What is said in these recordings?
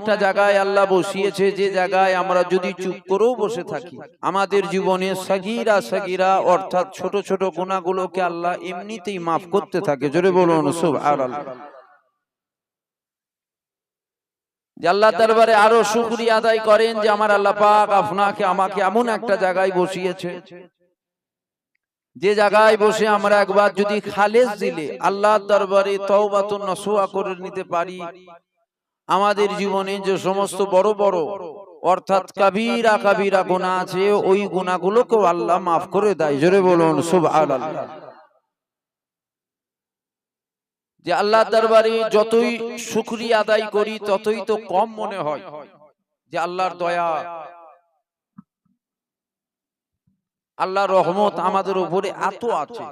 একটা জায়গায় আল্লাহ বসিয়েছে, যে জায়গায় আমরা যদি চুপ করেও বসে থাকি। আমাদের জীবনে সাগিরা সাগিরা, অর্থাৎ ছোট ছোট গুণাগুলোকে আল্লাহ এমনিতেই মাফ করতে থাকে। জোরে বলুন যে আল্লাহ দরবারে আরও আদায় করেন যে আমার আল্লাহ পাক আপনাকে, আমাকে এমন একটা জায়গায় বসিয়েছে। যে জায়গায় বসে আমরা একবার যদি খালেজ দিলে আল্লাহর দরবারে তওবাতুন নসুয়া করে নিতে পারি। আমাদের জীবনে যে সমস্ত বড় বড় অর্থাৎ কাবিরা কাবিরা গুনাহ আছে ওই গুনাহগুলোকেও আল্লাহ মাফ করে দেয়। জোরে বলুন সুবহানাল্লাহ। যে আল্লাহ দরবারে যতই শুকরিয়া আদায় করি ততই তো কম মনে হয় যে আল্লাহর দয়া। আল্লাহর রহমত আমাদের উপরে এত আছে।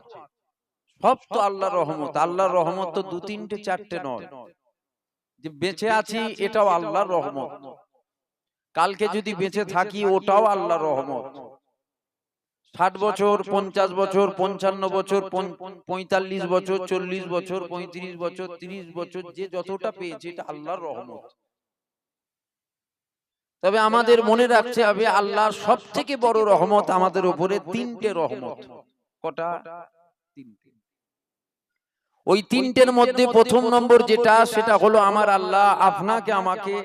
সব তো আল্লাহর রহমত। আল্লাহর রহমত তো দু তিনটে চারটে নয়। যে বেঁচে আছি এটাও আল্লাহর রহমত। কালকে যদি বেঁচে থাকি ওটাও আল্লাহর রহমত। ষাট বছর পঞ্চাশ বছর পঞ্চান্ন বছর পঁয়তাল্লিশ বছর চল্লিশ বছর পঁয়ত্রিশ বছর তিরিশ বছর যে যতটা পেয়েছে এটা আল্লাহর রহমত। তবে আমাদের মনে রাখতে হবে আল্লাহর সব থেকে বড় রহমত আমাদের উপরে তিনটে রহমত। কটা? তিনটে। ওই তিনটের মধ্যে প্রথম নম্বর যেটা সেটা হলো আমার আল্লাহ আপনাকে আমাকে।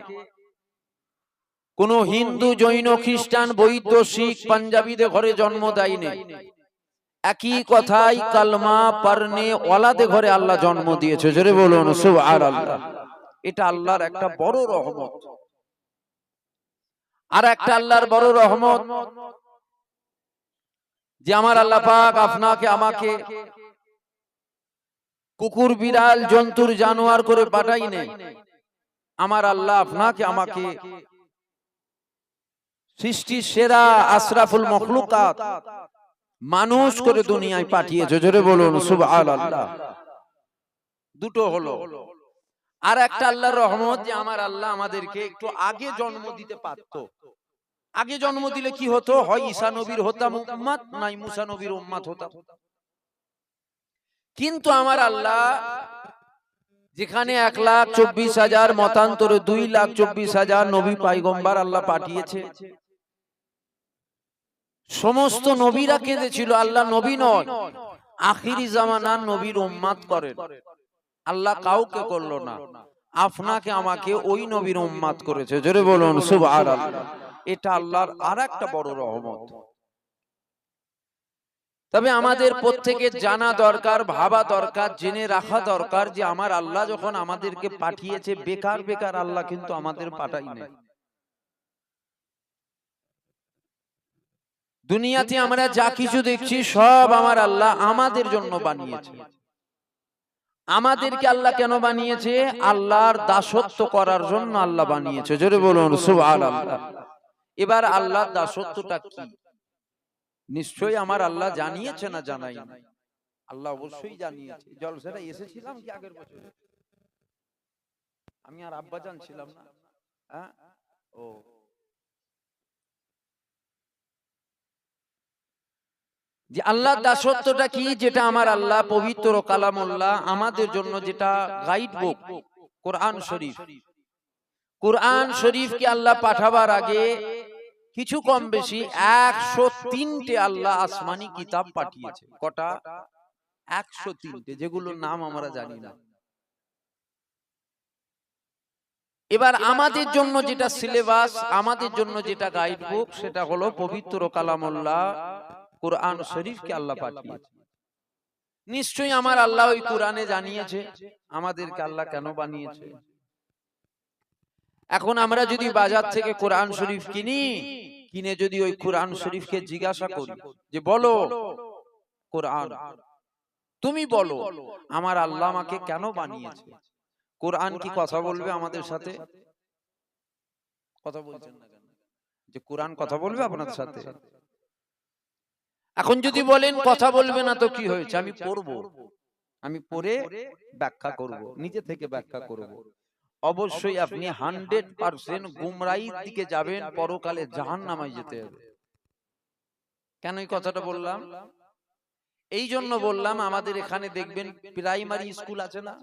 কোন হিন্দু জৈন খ্রিস্টান বৈদ্য শিখ পাঞ্জাবিদের ঘরে জন্ম দেয়নি। একই কথাই কালমা পারনে ওয়ালাদে ঘরে আল্লাহ জন্ম দিয়েছে। জোরে বলুন আর আল্লাহ এটা আল্লাহর একটা বড় রহমত। আর একটা আল্লাহর বড় রহমত। যে আমার আল্লাহ পাক আপনাকে আমাকে কুকুর, বিড়াল, জন্তুর, জানোয়ার করে পাঠাই নেই। আমার আল্লাহ আপনাকে, আমাকে সৃষ্টির সেরা আশরাফুল মখলুকাত মানুষ করে দুনিয়ায় পাঠিয়েছে। জোরে বলুন, সুবহানাল্লাহ। দুটো হলো। আর একটা আল্লাহর রহমত যে আমার আল্লাহ আমাদেরকে একটু আগে জন্ম দিতে পারতো। আগে জন্ম দিলে কি হতো? হয় ঈসা নবীর হতাম উম্মাত, নাই মুসা নবীর উম্মাত হতাম। কিন্তু আমার আল্লাহ যেখানে এক লাখ চব্বিশ হাজার মতান্তরে দুই লাখ চব্বিশ হাজার নবী পাইগম্বার আল্লাহ পাঠিয়েছে। সমস্ত নবীরা কেঁদেছিল আল্লাহ নবী নয়। আখিরি জামানার নবীর উম্মাত করেন। আল্লাহ কাউকে করল না। আপনাকে আমাকে ওই নবীর উম্মাদ করেছে। জোরে বলুন সুবহানাল্লাহ। এটা আল্লাহর আর একটা বড় রহমত। তবে আমাদের প্রত্যেকের জানা দরকার ভাবা দরকার জেনে রাখা দরকার যে আমার আল্লাহ যখন আমাদেরকে পাঠিয়েছে বেকার বেকার আল্লাহ কিন্তু আমাদের পাঠাই নাই। দুনিয়াতে আমরা যা কিছু দেখছি সব আমার আল্লাহ আমাদের জন্য বানিয়েছে। আমাদেরকে আল্লাহ কেন বানিয়েছে? আল্লাহর দাসত্ব করার জন্য আল্লাহ বানিয়েছে। জোরে বলুন সুবহানাল্লাহ। এবার আল্লাহর দাসত্বটা কি? নিশ্চয়ই আমার আল্লাহ জানিয়েছে না জানাই আল্লাহ অবশ্যই জানিয়েছে। জলসাটা এসেছিলাম কি আগের বছর? আমি আর আব্বা ছিলাম না। হ্যাঁ ও। যে আল্লাহ দাসত্বটা কি? যেটা আমার আল্লাহ পবিত্র কালামুল্লাহ আমাদের জন্য যেটা গাইড বুক কোরআন শরীফ। কোরআন শরীফকে আল্লাহ পাঠাবার আগে কিছু কম বেশি একশো তিনটে আল্লাহ আসমানি কিতাব পাঠিয়েছে। কটা? একশো তিনটে যেগুলোর নাম আমরা জানি না। এবার আমাদের জন্য যেটা সিলেবাস আমাদের জন্য যেটা গাইড বুক সেটা হলো পবিত্র কালামুল্লাহ কোরআন শরীফকে আল্লাহ পাঠিয়েছে? নিশ্চয়ই আমার আল্লাহ ওই কোরআনে জানিয়েছে আমাদেরকে আল্লাহ কেন বানিয়েছে? এখন আমরা যদি বাজার থেকে কোরআন শরীফ কিনি কিনে যদি ওই কোরআন শরীফকে জিজ্ঞাসা করি যে বলো কোরআন। তুমি বলো আমার আল্লাহ আমাকে কেন বানিয়েছে? কোরআন কি কথা বলবে আমাদের সাথে? কথা বলছেন না যে কোরআন কথা বলবে আপনাদের সাথে? এখন যদি বলেন কথা বলবে না তো কি হয়েছে? আমি পড়ব। আমি পড়ে ব্যাখ্যা করব নিজে থেকে ব্যাখ্যা করব। অবশ্যই আপনি হান্ড্রেড পার্সেন্ট গুমরাইর দিকে যাবেন পরকালে জাহান নামায় যেতে হবে। কেন এই কথাটা বললাম? এই জন্য বললাম আমাদের এখানে দেখবেন প্রাইমারি স্কুল আছে না?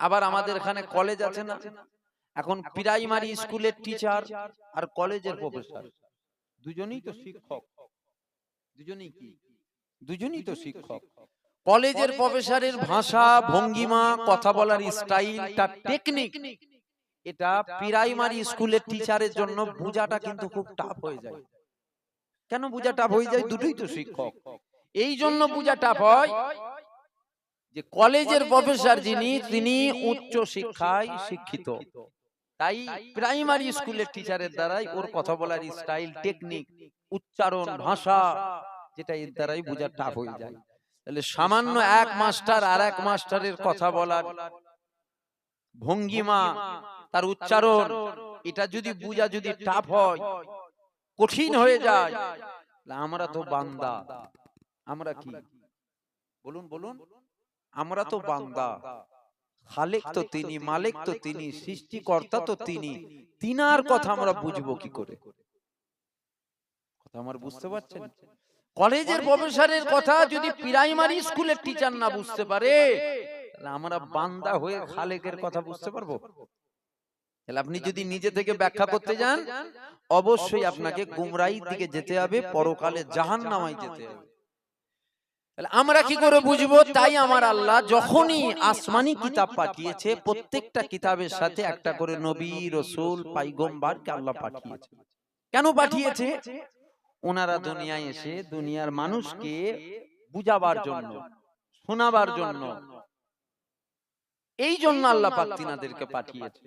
আবার আমাদের এখানে কলেজ আছে না? এখন প্রাইমারি স্কুলের টিচার আর কলেজের প্রফেসর দুজনেই তো শিক্ষক। দুজনেই কি? দুজনেই তো শিক্ষক। কলেজের প্রফেসরের ভাষা ভঙ্গিমা কথা বলার স্টাইল তার টেকনিক। এটা প্রাইমারি স্কুলের টিচারের জন্য বোঝাটা কিন্তু খুব টাফ হয়ে যায়। কেন বোঝা টাফ হয়ে যায়? দুটোই তো শিক্ষক। এই জন্য বোঝা টাফ হয় যে কলেজের প্রফেসর যিনি তিনি উচ্চ শিক্ষায় শিক্ষিত। তাই প্রাইমারি স্কুলের টিচারের দ্বারাই ওর কথা বলার স্টাইল টেকনিক উচ্চারণ ভাষা যেটা এর দ্বারাই বোঝা টাফ হয়ে যায়। তাহলে সামান্য এক মাস্টার আর এক মাস্টারের কথা বলার ভঙ্গিমা তার উচ্চারণ এটা যদি বুঝা যদি টাফ হয় কঠিন হয়ে যায় আমরা তো বান্দা। আমরা কি? বলুন বলুন। আমরা তো বান্দা। খালেক তো তিনি মালিক তো তিনি সৃষ্টিকর্তা তো তিনি। তিনার কথা আমরা বুঝব কি করে? কথা আমার বুঝতে পারছেন? কলেজের প্রফেসরের কথা যদি প্রাইমারি স্কুলের টিচার না বুঝতে পারে তাহলে আমরা বান্দা হয়ে খালেকের কথা বুঝতে পারব। তাহলে আপনি যদি নিজে থেকে ব্যাখ্যা করতে যান অবশ্যই আপনাকে গুমরাইর দিকে যেতে হবে পরকালে জাহান নামাই যেতে হবে। আমরা কি করে বুঝব? তাই আমার আল্লাহ যখনই আসমানি কিতাব পাঠিয়েছে প্রত্যেকটা কিতাবের সাথে একটা করে নবী রসুল পাইগম্বারকে আল্লাহ পাঠিয়েছে। কেন পাঠিয়েছে? ওনারা দুনিয়ায় এসে দুনিয়ার মানুষকে বুঝাবার জন্য শোনাবার জন্য। এই জন্য আল্লাহ পাক তিনাদেরকে পাঠিয়েছে।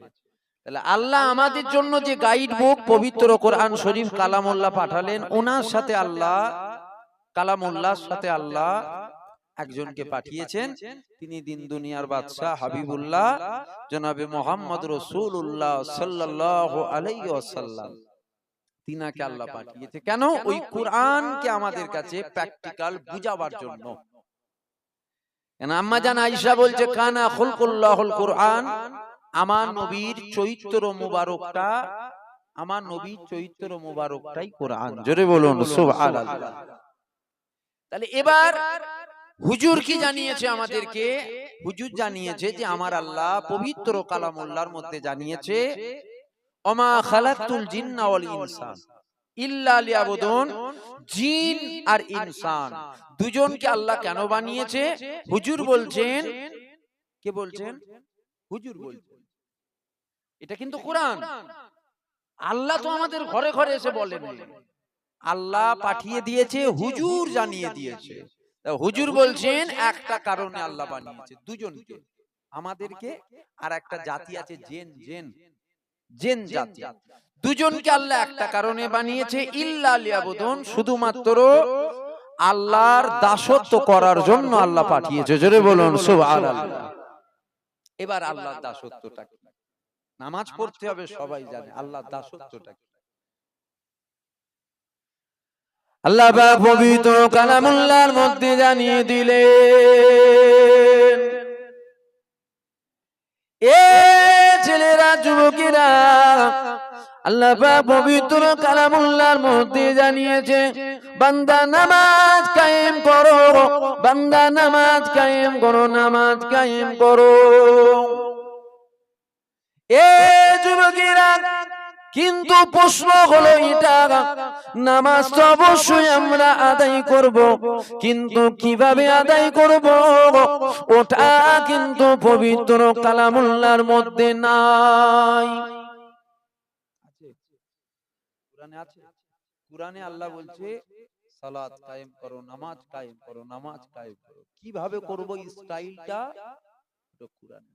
তাহলে আল্লাহ আমাদের জন্য যে গাইড বুক পবিত্র কোরআন শরীফ কালামুল্লাহ পাঠালেন ওনার সাথে আল্লাহ কালামুল্লাহর সাথে আল্লাহ একজনকে পাঠিয়েছেন। তিনি দিন দুনিয়ার বাদশাহ হাবিবুল্লাহ জনাবে মোহাম্মদ রসুল্লাহ সাল্লাহ আলাইহি ওয়াসাল্লাম। তিনাকে আল্লাহ পাঠিয়েছে। কেন? ওই কোরআনকে আমাদের কাছে প্র্যাকটিক্যাল বুঝাবার জন্য। কেন? আম্মা জান আয়েশা বলছে কানা খুলকুল্লাহুল কোরআন আমার নবীর চৈত্র মুবারকটা আমার নবীর চৈত্র মুবারকটাই কোরআন। জোরে বলুন সুবহানাল্লাহ। তাহলে এবার হুজুর কি জানিয়েছে আমাদেরকে? হুজুর জানিয়েছে যে আমার আল্লাহ পবিত্র কালামুল্লাহর মধ্যে জানিয়েছে অমা খালাকতুল জিন্না ওয়াল ইনসান। ইল্লা লিয়াবুদুন জিন আর ইনসান। দুজনকে আল্লাহ কেন বানিয়েছে? হুজুর বলছেন কে বলছেন? হুজুর বলছেন। এটা কিন্তু কোরআন। আল্লাহ তো আমাদের ঘরে ঘরে এসে বলেন। আল্লাহ পাঠিয়ে দিয়েছে হুজুর জানিয়ে দিয়েছে। হুজুর বলছেন একটা কারণে আল্লাহ বানিয়েছে। দুজনকে। আমাদেরকে আর একটা জাতি আছে জেন। জেন। জেন জাতি। দুজনকে আল্লাহ একটা কারণে বানিয়েছে ইল্লা লিয়াবুদুন শুধুমাত্র আল্লাহর দাসত্ব করার জন্য আল্লাহ পাঠিয়েছে। জোরে বলুন সুবহানাল্লাহ। এবার আল্লাহর দাসত্বটা কি? নামাজ পড়তে হবে সবাই জানে আল্লাহর দাসত্বটা কি? আল্লাহ বা পবিত্র কালামুল্লাহর মধ্যে জানিয়ে দিলেন এ যুবকেরা, আল্লাহ পবিত্র কালামুল্লার মধ্যে জানিয়েছে, বান্দা নামাজ কায়েম করো, বান্দা নামাজ কায়েম করো, নামাজ কায়েম করো। এ যুবকেরা কিন্তু প্রশ্ন হলো এটা, নামাজ তো অবশ্যই আমরা আদায় করব, কিন্তু কীভাবে আদায় করব? ওটা কিন্তু পবিত্র কালামুল্লাহর মধ্যে নাই। আল্লাহ বলছে, সালাত কায়েম করো, নামাজ কায়েম করো, নামাজ কায়েম করো। কীভাবে করব স্টাইলটা? কোরআনে।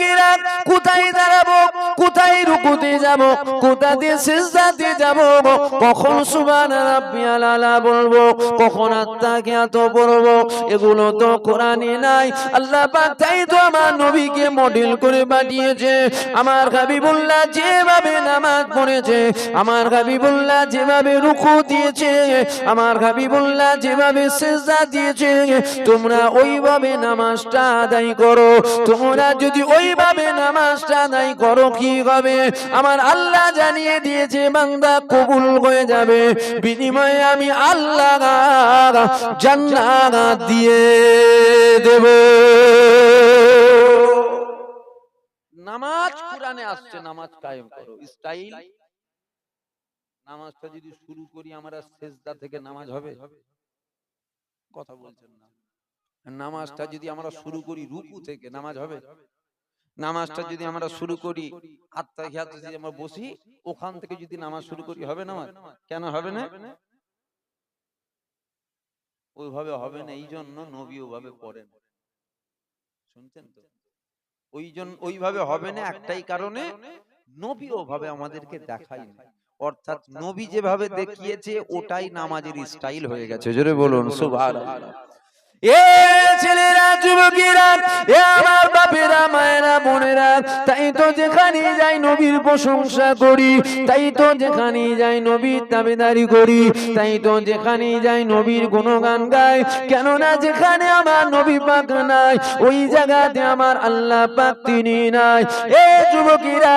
যুবকেরা কোথায় দাঁড়াবো? কোথায় রুকুতে যাব? কোথাতে সিজদাতে যাব? কখন বলব? কখন বলব? এগুলো তো কোরআনে নাই। আল্লাহ তো আমার নবীকে মডেল করে পাঠিয়েছে। আমার হাবিবুল্লাহ যেভাবে নামাজ পড়েছে, আমার হাবিবুল্লাহ যেভাবে রুকু দিয়েছে, আমার হাবিবুল্লাহ যেভাবে সেজদা দিয়েছে, তোমরা ওইভাবে নামাজটা আদায় করো। তোমরা যদি ওইভাবে নামাজটা আদায় করো কি হবে? আমার আল্লাহ জানিয়ে দিয়েছে, বান্দা কবুল হয়ে যাবে। বিনিময়ে আমি আল্লাহ জান্নাত দিয়ে দেব। নামাজ কোরআনে আসছে, নামাজ কায়েম করো। স্টাইল? নামাজটা যদি শুরু করি, আমরা সেজদা থেকে নামাজ হবে? কথা বলছেন না। নামাজটা যদি আমরা শুরু করি, রুকু থেকে নামাজ হবে? নামাজটা যদি আমরা শুরু করি আত্মা যদি আমরা বসি ওখান থেকে যদি নামাজ শুরু করি হবে নামাজ কেন হবে না? ওইভাবে হবে না এই জন্য নবী ওভাবে পড়েন শুনছেন তো? ওই জন্য ওইভাবে হবে না একটাই কারণে নবী ওভাবে আমাদেরকে দেখাই না অর্থাৎ নবী যেভাবে দেখিয়েছে ওটাই নামাজের স্টাইল হয়ে গেছে। জোরে বলুন সুবহানাল্লাহ। ছেলেরা, যুবকেরা, এ আমার বাপেরা, মায়েরা, বোনেরা, তাই তো যেখানে যাই নবীর প্রশংসা করি, তাই তো যেখানে যাই নবীর দাবিদারি করি, তাই তো যেখানে যাই নবীর গুণগান গাই। কেননা যেখানে আমার নবী পাক নাই, ওই জায়গাতে আমার আল্লাহ পাক তিনি নাই। এ যুবকেরা,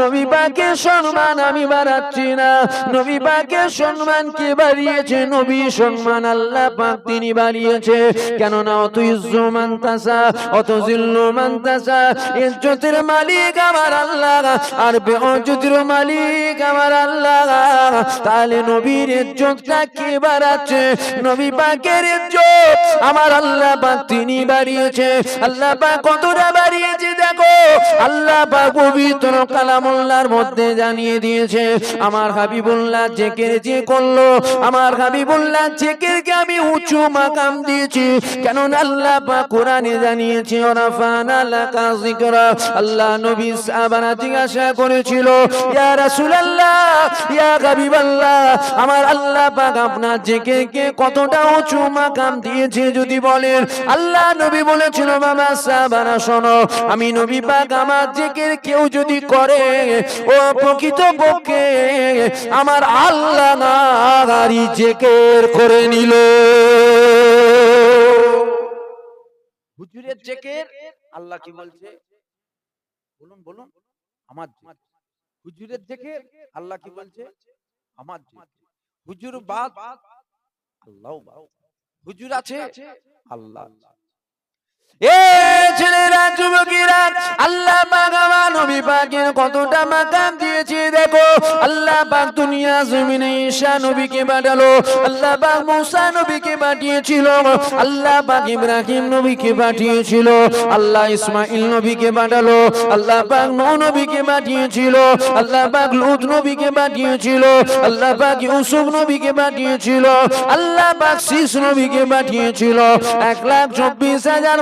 নবী পাকের সম্মান আমি বাড়াচ্ছি না। নবী পাকের সম্মান কে বাড়িয়েছে? নবী সম্মান আল্লাহ পাক তিনি বাড়িয়েছে। কেননা অত ইজ্জু মানতাসা অত জিল্লু মানতাসা। ইজ্জতের মালিক আমার আল্লাহ, আর বেঅজ্জতের মালিক আমার আল্লাহ। তাহলে নবীর ইজ্জতটা কে বাড়াচ্ছে? নবী পাকের ইজ্জত আমার আল্লাহ পাক তিনি বাড়িয়েছে। আল্লাহ পাক কতটা বাড়িয়েছে আল্লাহ পবিত্র কালামুল্লাহর মধ্যে জানিয়ে দিয়েছে, আমার হাবিবুল্লাহ জেকের যে করল, আমার হাবিবুল্লাহ জেকেরকে আমি উঁচু মাকাম দিয়েছি। কেন আল্লাহ পাক কোরআনে জানিয়েছে ওরাফানা লাকা যিকরা। আল্লাহ নবী সাহাবারা জিজ্ঞাসা করেছিল, ইয়া রাসূলুল্লাহ, ইয়া আমার আল্লাহ পাক আপনার কতটা উঁচু মাকাম দিয়েছে যদি বলেন? আল্লাহ নবী বলেছিল বাবা সাহাবারা শোনো, আমি নবী পাক জেকের কেউ যদি করে, ও প্রকৃত আমার আল্লাহ নাগারি জেকের করে নিল। হুজুরের জেকের, আল্লাহ কি বলছে? বলুন বলুন। আমার হুজুরের জেকের, আল্লাহ কি বলছে? আমার হুজুর বাদ, আল্লাহ হুজুর আছে, আল্লাহ। ছেলেরা, যুবকেরা আল্লাহ আমার নবী পাকের কতটা মাকাম দিয়েছে দেখো। আল্লাহ পাক দুনিয়া জমিনে ঈসা নবীকে পাঠালো আল্লাহ পাক মুসা নবীকে পাঠিয়েছিল আল্লাহ পাক ইব্রাহিম নবীকে পাঠিয়েছিল, আল্লাহ ইসমাইল নবীকে পাঠালো আল্লাহ পাক নূহ নবীকে পাঠিয়েছিল আল্লাহ পাক লূত নবীকে পাঠিয়েছিল আল্লাহ পাক ইউসুফ নবীকে পাঠিয়েছিল আল্লাহ পাক শীষ নবীকে পাঠিয়েছিল। এক লাখ চব্বিশ হাজার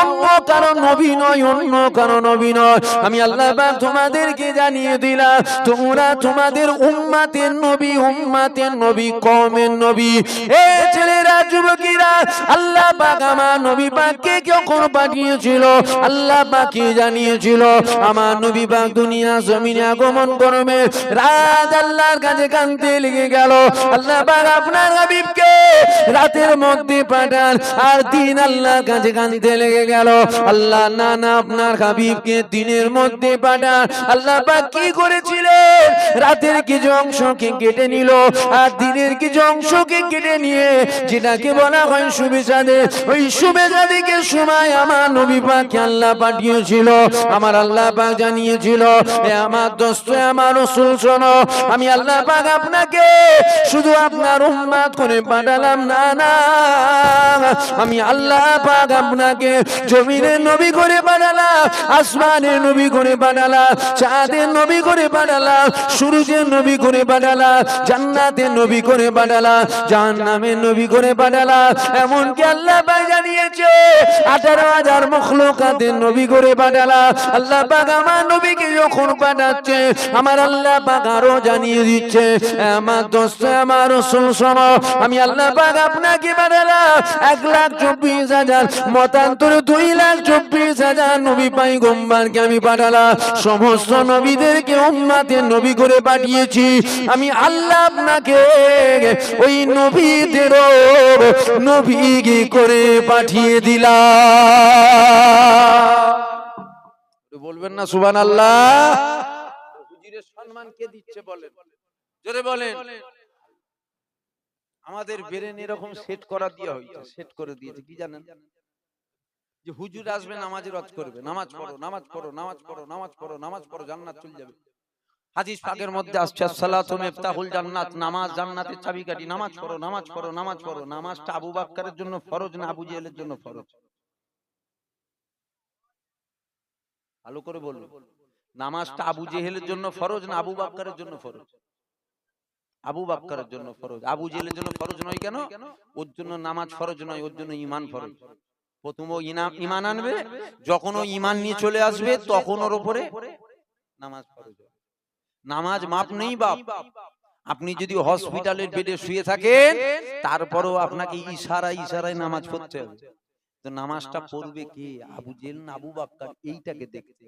আল্লাহ পাক আমি আল্লাহ পাক তোমাদেরকে জানিয়ে দিলাম, তোমরা তোমাদের উম্মাতের নবী উম্মাতের নবী কমের নবী। এ ছেলেরা, যুবকেরা, আল্লাহ পাক আমার নবী পাককে যখন পাঠিয়েছিল? আল্লাহ পাককে জানিয়েছিল। আমার নবী পাক দুনিয়া জমিনে আগমন করবে। রাত আল্লাহর কাছে কানতে লেগে গেল। আল্লাহ পাক আপনার হাবিবকে রাতের মধ্যে পাঠান আর দিন আল্লাহর কাছে কানতে লেগে গেল। আল্লাহ, না না, আপনার হাবিবকে দিনের মধ্যে পাঠান। আল্লাহ পাক কি করেছিলেন? রাতের কিছু অংশকে কেটে নিল আর দিনের কিছু অংশকে কেটে নিয়ে যেটাকে বলা হয় শুভেচ্ছাদে ওই শুভেচ্ছাদিকে সময় আমার নবী পাক আল্লাহ পাঠিয়েছিল। আমার আমার আল্লাহ পাক জানিয়েছিল, এ আমার দোস্ত আমার রসুল, শোনো, আমি আল্লাহ পাক আপনাকে শুধু আপনার উম্মাদ করে পাঠালাম। না না, আমি আল্লাহ পাক আপনাকে জমিনের নবী করে পাঠালাম, আসমানের নবী করে পাঠালাম, চাঁদের নবী করে পাঠালাম, সূর্যের নবী করে পাঠালাম, জান্নাতের নবী করে পাঠালাম, জাহান্নামের নবী করে পাঠালাম। এমনকি আল্লাহ পাক জানিয়েছে, আঠারো হাজার মখলুকাতের নবী করে পাঠালাম। আল্লাহ পাক আমার নবীকে যখন পাঠাচ্ছে, আমার আল্লাহ পাক আরও জানিয়ে দিচ্ছে আমার দোস্ত আমার রসুল আমি আল্লাহ পাক আপনাকে পাঠালাম এক লাখ চব্বিশ হাজার, মতান্তরে দুই লাখ চব্বিশ হাজার নবী পাই গোম্বারকে আমি পাঠালাম। সমস্ত নবীদেরকে উম্মাতের নবী করে পাঠিয়েছি। আমি আল্লাহ আপনাকে ওই নবীদেরও নবী করে পাঠিয়ে দিলাম। বলবেন না সুবান আল্লাহ হুজুরের সম্মান কে দিচ্ছে বলেন? জোরে বলেন। আমাদের ব্রেন এরকম সেট করা দিয়ে হয়েছে সেট করে দিয়েছে কি জানেন? যে হুজুর আসবে নামাজের করবে নামাজ পড়ো নামাজ পড়ো নামাজ পড়ো নামাজ পড়ো নামাজ পড়ো জান্নাত চলে যাবে। হাদিস পাকের মধ্যে আসছে সালাতু মিফতাহুল জান্নাত নামাজ জান্নাতের চাবিকাঠি নামাজ পড়ো নামাজ পড়ো নামাজ পড়ো নামাজটা আবু বাক্কারের জন্য ফরজ না আবু জেহেলের জন্য ফরজ। ভালো করে বলুন। নামাজটা আবু জেহেলের জন্য ফরজ না আবু বাক্কারের জন্য ফরজ? আবু বাক্কারের জন্য ফরজ। আবু জেহেলের জন্য ফরজ নয় কেন? ওর জন্য নামাজ ফরজ নয় ওর জন্য ইমান ফরজ। প্রথম ও ইমান আনবে যখন ও ইমান নিয়ে চলে আসবে তখন ওর উপরে নামাজ ফরজ নামাজ মাপ নেই বাপ। আপনি যদি হসপিটালের বেডে শুয়ে থাকেন তারপরেও আপনাকে ইশারা ইশারায় নামাজ পড়তে হবে। তো নামাজটা পড়বে কে? আবু জেল না আবু বাক্কার? এইটাকে দেখতে।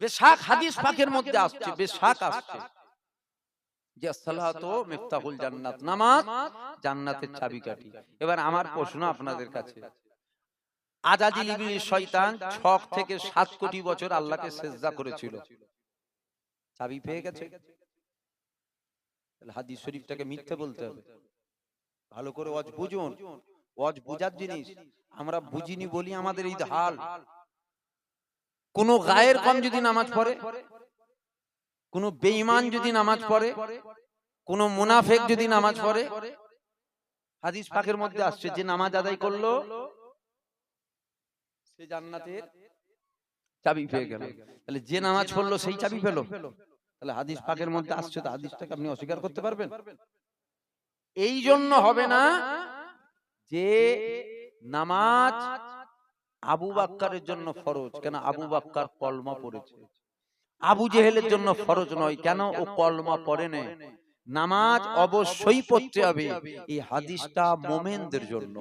বেশাক হাদিস পাকের মধ্যে আসছে বেশাক আসছে। যে সালাতো মিফতাহুল জান্নাত। নামাজ জান্নাতের চাবিকাঠি। এবার আমার প্রশ্ন আপনাদের কাছে। আজাজিল শয়তান 6 থেকে 7 কোটি বছর আল্লাহকে সেজদা করেছিল। চাবি পেয়ে গেছে? হাদিস শরীফটাকে মিথ্যে বলতে হবে। ভালো করে ওয়াজ বুঝুন। ওয়াজ বুঝার জিনিস আমরা বুঝিনি বলি আমাদের এই হাল। কোন গায়ের কম যদি নামাজ পড়ে কোন বেঈমান যদি নামাজ পড়ে কোন মুনাফেক যদি নামাজ পড়ে হাদিস পাকের মধ্যে আসছে যে নামাজ আদায় করল সে জান্নাতের চাবি পেয়ে গেল। তাহলে যে নামাজ পড়ল সেই চাবি পেল। তাহলে হাদিস পাকের মধ্যে আসছে তো হাদিসটাকে আপনি অস্বীকার করতে পারবেন? এই জন্য হবে না যে নামাজ আবু বাক্কারের জন্য ফরজ কেন আবু বাক্কার কলমা পড়েছে? আবু জেহেলের জন্য ফরজ নয় কেন ও কলমা পড়ে নেই নামাজ অবশ্যই পড়তে হবে এই হাদিসটা মোমেনদের জন্য।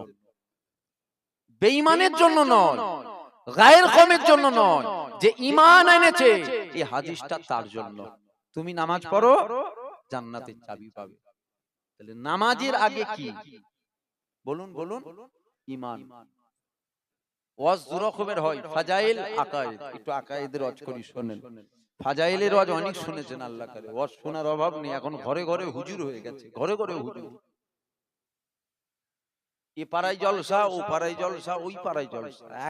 বেঈমানের জন্য নয় গায়ের কমের জন্য নয় যে ইমান এনেছে এই হাদিসটা তার জন্য। তুমি নামাজ পড়ো জান্নাতের চাবি পাবে। তাহলে নামাজের আগে কি? বলুন বলুন। ইমান। ওয়াজ দুরকমের হয় ফাজাইল আকায়েদ একটু আকায়েদের ওয়াজ করি শুনেন। ফাজাইলের ওয়াজ অনেক শুনেছেন আল্লাহ করে। ওয়াজ শোনার অভাব নেই এখন ঘরে ঘরে হুজুর হয়ে গেছে ঘরে ঘরে হুজুর। এ পাড়ায় জলসা ও পাড়ায় জলসা ওই পাড়ায় জলসা।